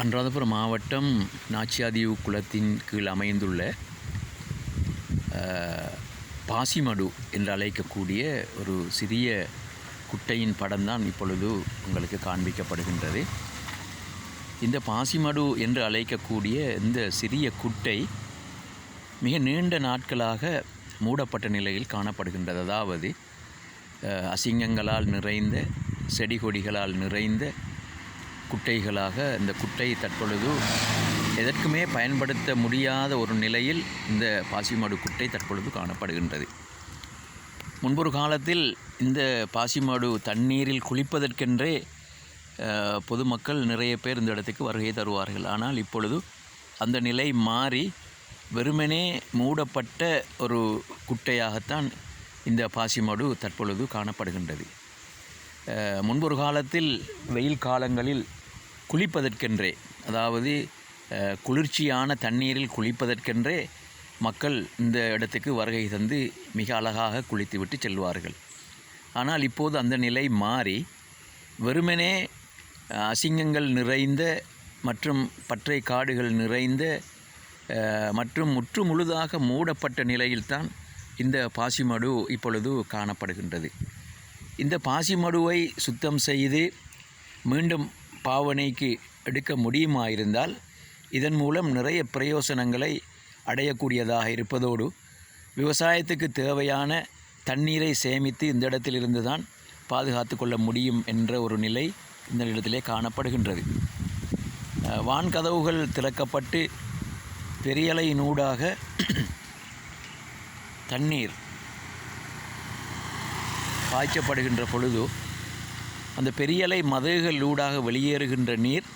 அனுராதபுரம் மாவட்டம் நாச்சியாதீவு குளத்தின் கீழ் அமைந்துள்ள பாசிமடு என்று அழைக்கக்கூடிய ஒரு சிறிய குட்டையின் படம்தான் இப்பொழுது உங்களுக்கு காண்பிக்கப்படுகின்றது. இந்த பாசிமடு என்று அழைக்கக்கூடிய இந்த சிறிய குட்டை மிக நீண்ட நாட்களாக மூடப்பட்ட நிலையில் காணப்படுகின்றது. அதாவது அசிங்கங்களால் நிறைந்த செடி கொடிகளால் நிறைந்த குட்டைகளாக இந்த குட்டை தற்பொழுது எதற்குமே பயன்படுத்த முடியாத ஒரு நிலையில் இந்த பாசிமாடு குட்டை தற்பொழுது காணப்படுகின்றது. முன்பொரு காலத்தில் இந்த பாசிமாடு தண்ணீரில் குளிப்பதற்கென்றே பொதுமக்கள் நிறைய பேர் இந்த இடத்துக்கு வருகை தருவார்கள். ஆனால் இப்பொழுது அந்த நிலை மாறி வெறுமனே மூடப்பட்ட ஒரு குட்டையாகத்தான் இந்த பாசிமாடு தற்பொழுது காணப்படுகின்றது. முன்பொரு காலத்தில் வெயில் காலங்களில் குளிப்பதற்கென்றே அதாவது குளிர்ச்சியான தண்ணீரில் குளிப்பதற்கென்றே மக்கள் இந்த இடத்துக்கு வருகை தந்து மிக அழகாக குளித்துவிட்டு செல்வார்கள். ஆனால் இப்போது அந்த நிலை மாறி வெறுமனே அசிங்கங்கள் நிறைந்த மற்றும் பற்றை காடுகள் நிறைந்த மற்றும் முற்று முழுதாக மூடப்பட்ட நிலையில்தான் இந்த பாசிமடு இப்பொழுது காணப்படுகின்றது. இந்த பாசிமடுவை சுத்தம் செய்து மீண்டும் பாவனைக்கு எடுக்க முடியுமாயிருந்தால் இதன் மூலம் நிறைய பிரயோசனங்களை அடையக்கூடியதாக இருப்பதோடு விவசாயத்துக்கு தேவையான தண்ணீரை சேமித்து இந்த இடத்திலிருந்து தான் பாதுகாத்து கொள்ள முடியும் என்ற ஒரு நிலை இந்த இடத்திலே காணப்படுகின்றது. வான்கதவுகள் திறக்கப்பட்டு பெரியலையினூடாக தண்ணீர் பாய்ச்சப்படுகின்ற பொழுது அந்த பெரியலை மதகுகள் ஊடாக வெளியேறுகின்ற நீர்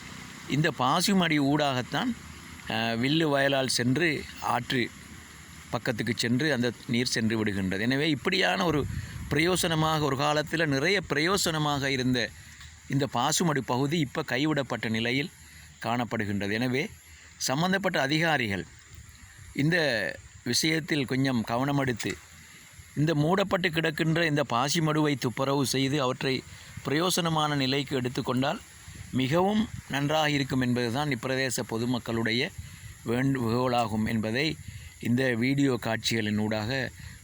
இந்த பாசிமடி ஊடாகத்தான் வில்லு வயலால் சென்று ஆற்று பக்கத்துக்கு சென்று அந்த நீர் சென்று விடுகின்றது. எனவே இப்படியான ஒரு பிரயோசனமாக ஒரு காலத்தில் நிறைய பிரயோசனமாக இருந்த இந்த பாசுமடி பகுதி இப்போ கைவிடப்பட்ட நிலையில் காணப்படுகின்றது. எனவே சம்பந்தப்பட்ட அதிகாரிகள் இந்த விஷயத்தில் கொஞ்சம் கவனமெடுத்து இந்த மூடப்பட்டு கிடக்கின்ற இந்த பாசிமடுவை துப்புரவு செய்து அவற்றை பிரயோசனமான நிலைக்கு எடுத்துக்கொண்டால் மிகவும் நன்றாக இருக்கும் என்பதுதான் இப்பிரதேச பொதுமக்களுடைய வேண்டுகோளாகும் என்பதை இந்த வீடியோ காட்சிகளின் ஊடாக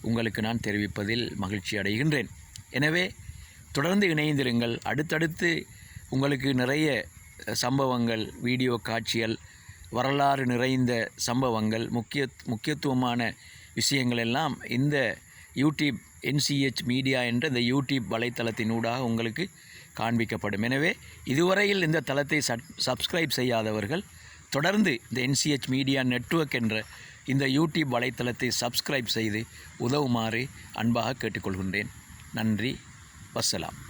உங்களுக்கு நான் தெரிவிப்பதில் மகிழ்ச்சி அடைகின்றேன். எனவே தொடர்ந்து இணைந்திருங்கள். அடுத்தடுத்து உங்களுக்கு நிறைய சம்பவங்கள் வீடியோ காட்சிகள் வரலாறு நிறைந்த சம்பவங்கள் முக்கிய முக்கியத்துவமான விஷயங்கள் எல்லாம் இந்த யூடியூப் என்சிஹெச் மீடியா என்ற இந்த யூடியூப் வலைத்தளத்தினூடாக உங்களுக்கு காண்பிக்கப்படும். எனவே இதுவரையில் இந்த தளத்தை சப் சப்ஸ்கிரைப் செய்யாதவர்கள் தொடர்ந்து இந்த என்சிஹெச் மீடியா நெட்வொர்க் என்ற இந்த யூடியூப் வலைத்தளத்தை சப்ஸ்கிரைப் செய்து உதவுமாறு அன்பாக கேட்டுக்கொள்கின்றேன். நன்றி வஸ்ஸலாம்